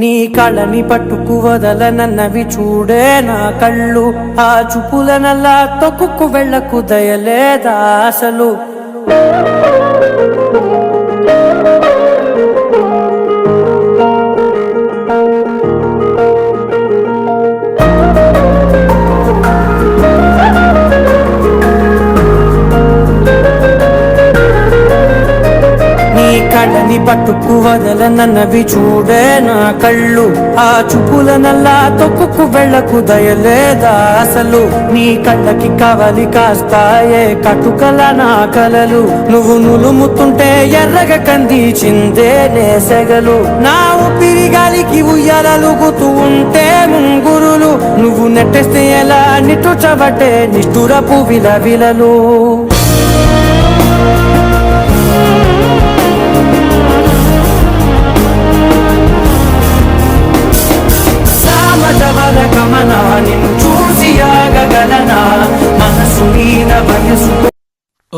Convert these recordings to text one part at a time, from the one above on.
నీ కళని పట్టుకు వదలనన్నవి చూడే నా కళ్ళు. ఆ చూపులనల్లా తొక్కుకు వెళ్ళకు దయలేదా అసలు? పట్టుకు వదలనన్నవి చూడే నా కళ్ళు. ఆ చూపులనల్లా తొక్కుకు వెళ్ళకు దయలేదా అసలు? నీ కళ్ళకి కవలి కాస్తాయే కటుకల నా కలలు. నువ్వు నులుముతుంటే ఎర్రగ కంది చిందే నేసెగలు నా ఊపిరి గాలికి ఉయ్యాలలుగుతూ ఉంటే ముంగురులు. నువ్వు నెట్టేస్తే ఎలా నిట్టుచబట్టే నిష్ఠురపు విలవిలలు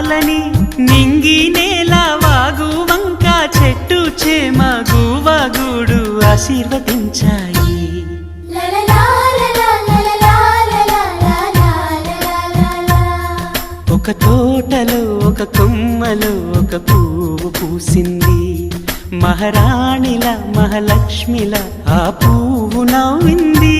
పాలని నింగి నేల వాగు వంక చెట్టు చేమ గువగూడు ఆశీర్వదించాయి. ఒక తోటలో ఒక కొమ్మలో ఒక పువ్వు పూసింది. మహారాణిల మహాలక్ష్మిల ఆ పువ్వు నవ్వింది.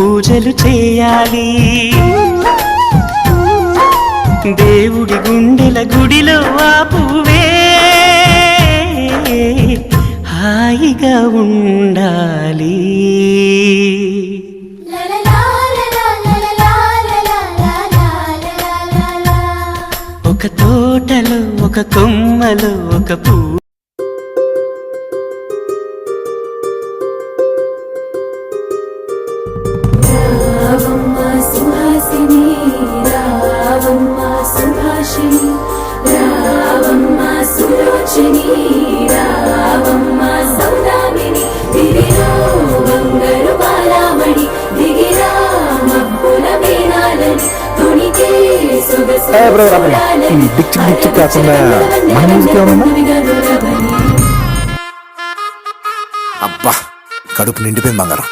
పూజలు చేయాలి దేవుడి గుండెల గుడిలో ఆ పువ్వే హాయిగా ఉండాలి ఒక తోటలో ఒక కొమ్మలో ఒక పువ్వు సొగసు ఏ బ్రదర్ అబ్బా, కాకుండా మన మ్యూజిక్ ఏమన్నా? అబ్బా కడుపు నిండిపోయింది బంగారం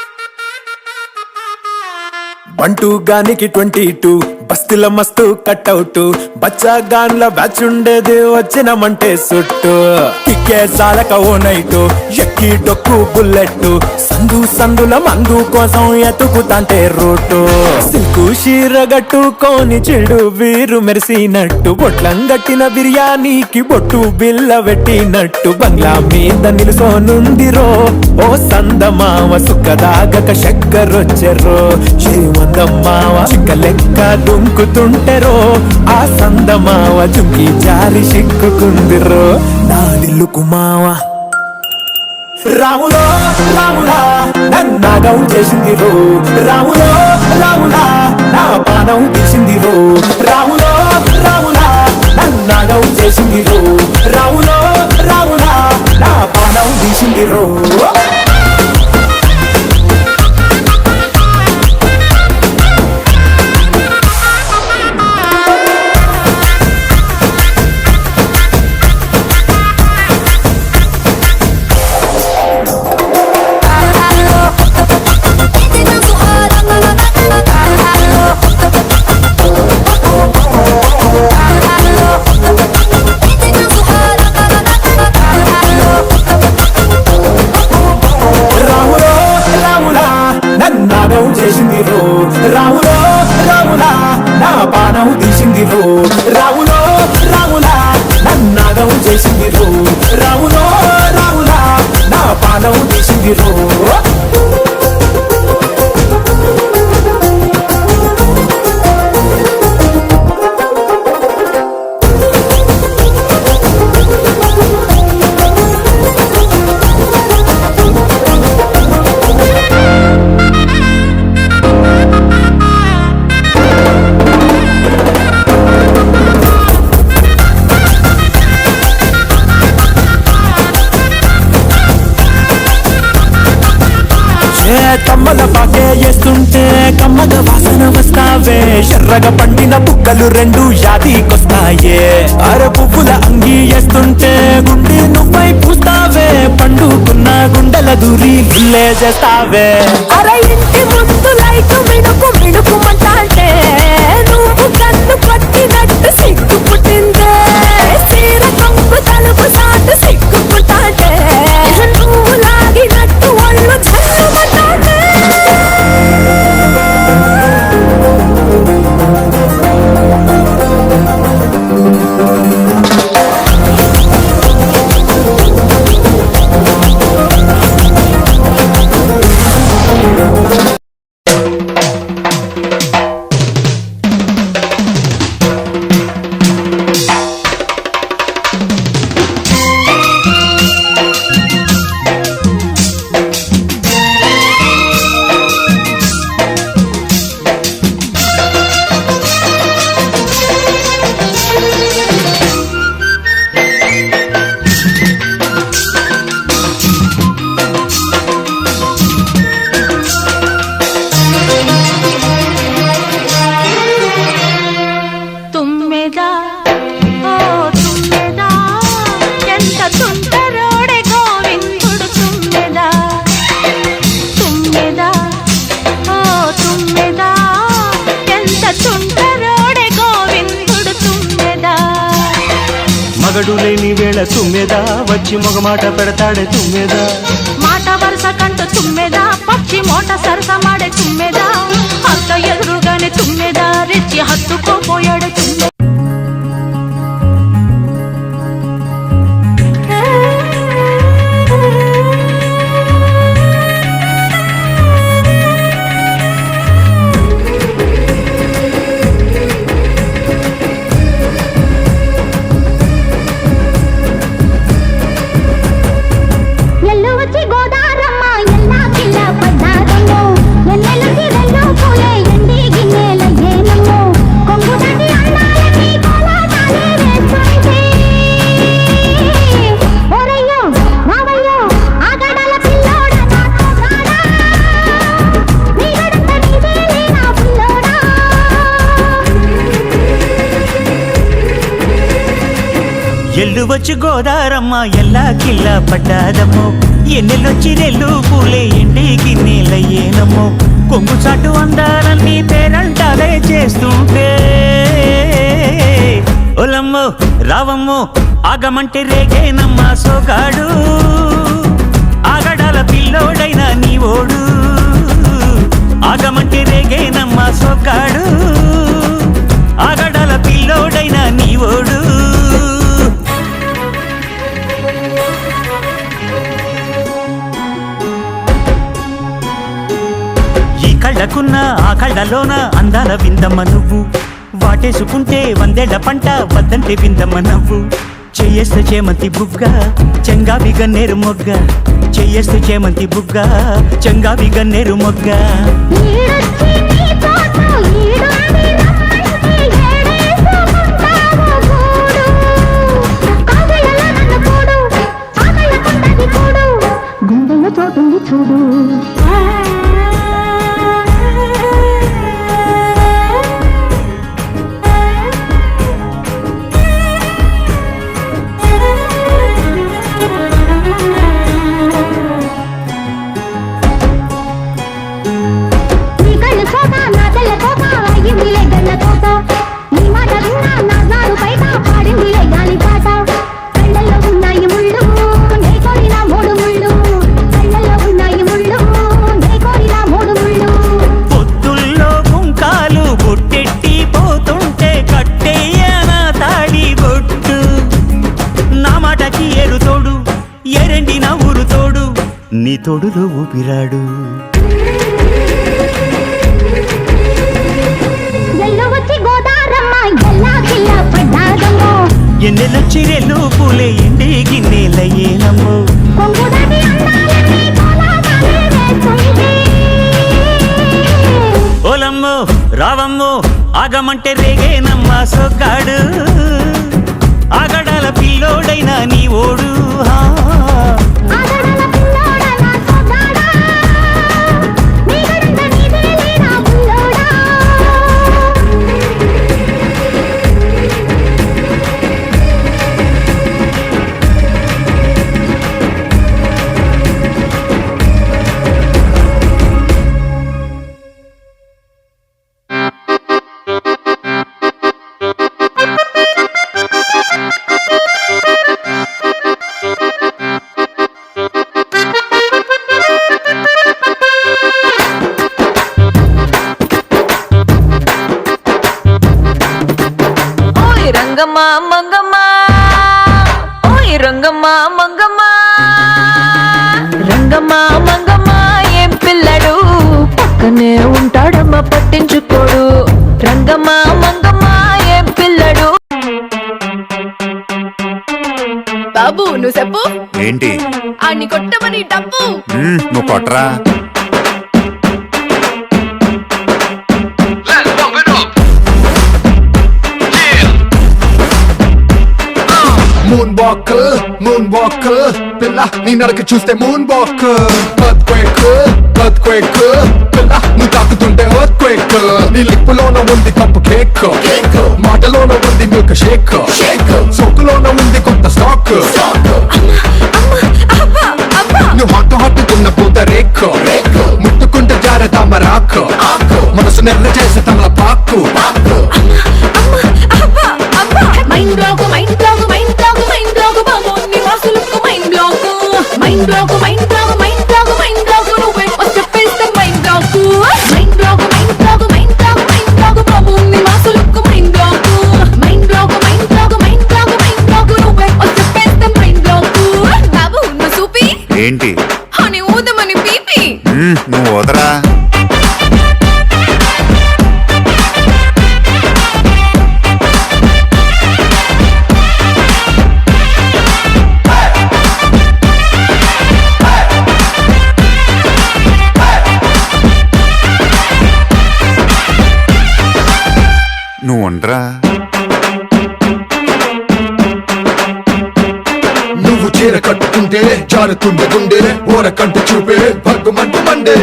బంటూ గానికి ట్వంటీ టూ బస్తిల మస్తు కట్అవుట్. బచ్చా గాన్ల బ్యాచ్ ఉండేది వచ్చినమంటే సుట్టు. కిక్కే సాలక ఓ నైటు ఎక్కి డొక్కు బుల్లెట్. సందు సందుల మందు కోసం ఎతుకుతాంటే రూటు. సిల్కు షీర గట్టుకొని చెడు వీరు మెరిసినట్టు. బొట్లం గట్టిన బిర్యానీకి బొట్టు బిల్ల పెట్టినట్టు. బంగ్లా మీద నిలుసోనుందిరో ఓ సందమావ సుఖదాగక చక్కరొచ్చెరో శ్రీమందమ్మావ చిక్క లెక్క దుంకుతుంటెరో ఆ సందమావ చుంకి జారి సిక్కుకుందిరో నా దిల్లుకు మావా రాములో రాములా నన్నాగం చేసింది రో రాములో రాములా నా పానం తీసింది రో రాములో రాములా నన్నాగం చేసింది రో రాములో రాములా నా పానం తీసింది రో ఎర్రగా పండిన బుక్కలు రెండు యాదికొస్తాయే. అర పువ్వుల అంగి వేస్తుంటే గుండె నువ్వై పూస్తావే. పండుకున్న గుండెల దూరి చేస్తావే. అర ఇంటి ముందు లైట్ మిణుకు మిణుకుమంటాంటే మగడు లేని వేళ తుమ్మెదా? వచ్చి మొగమాట పెడతాడే తుమ్మెదా? మాట వరుస కంట తుమ్మెదా? పచ్చి మోట సరస మాడే తుమ్మెదా? అంత ఎదురుగానే తుమ్మెదా? రెచ్చి హత్తుకోపోయాడు తుమ్మెదా? ఎల్లు వచ్చి గోదారమ్మ ఎల్లా కిల్ల పడ్డాదమ్మో. ఎన్నెల్లొచ్చి నెల్లు పూలే ఎండి గిన్నెలయ్యేనమ్మో. కొంగు చాటు అందాలన్నీ పేరంటాలే చేస్తుంటే. ఒలమ్మో రావమ్మో ఆగమంటే రేగేనమ్మా సోగాడు. ఆగడాల పిల్లోడైనా నీ ఓడు. ఆగమంటే రేగేనమ్మా సోగాడు. కళ్ళకున్న ఆ కళ్ళలోన అందాల విందమ్మ నువ్వు. వాటేసుకుంటే వందేళ్ళ పంట వద్దంటే విందమ్మ నవ్వు. చెయ్యేస్తే చేమంతి బుగ్గ చెంగావి గన్నేరు మొగ్గ. చెయ్యేస్తే చేమంతి బుగ్గ చెంగావి గన్నేరు మొగ్గ. నీ తొడులో ఊపిరాడు. ఎన్నెల చిరెలు పూలే ఎండి గిన్నెలయ్యే ఓలమ్మో రావమ్మో ఆగమంటే రేగేనమ్మా సొగ్గాడు. ఆగడాల పిల్లోడైనా నీ ఓడు హా. బాబు నువ్వు చెప్పు. ఏంటి? అన్ని కొట్టమని డబ్బు. నువ్వు కొట్టరా మూన్ మూన్ పిల్ల నీ నడక చూస్తే మూన్ వాక్ బత్ క్వేక్ బత్ క్వేక్ పిల్ల నువ్వు తాకుతుంటే ఓత్ క్వేక్ నీ లిప్పులోన ఉంది కేక్ మాటలోన ఉంది మిల్క్ షేక్ షేక్ సో నువ్వు వదరా. నువ్వు ఉండరా. చీర కట్టుకుంటే జారుతుంది గుండె ఊరకంటూ చూపే భగ్గుమంటు మండే.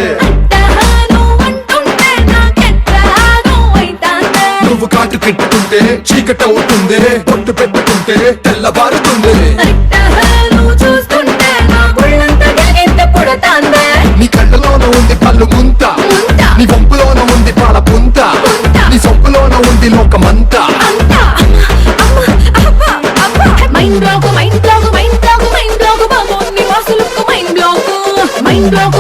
నువ్వు కాటు పెట్టుకుంటే చీకట అవుతుంది పొట్టు పెట్టుకుంటే తెల్లబారుతుంది నీ కళ్ళలోనూ ఉంది కళ్ళు ముందు. No.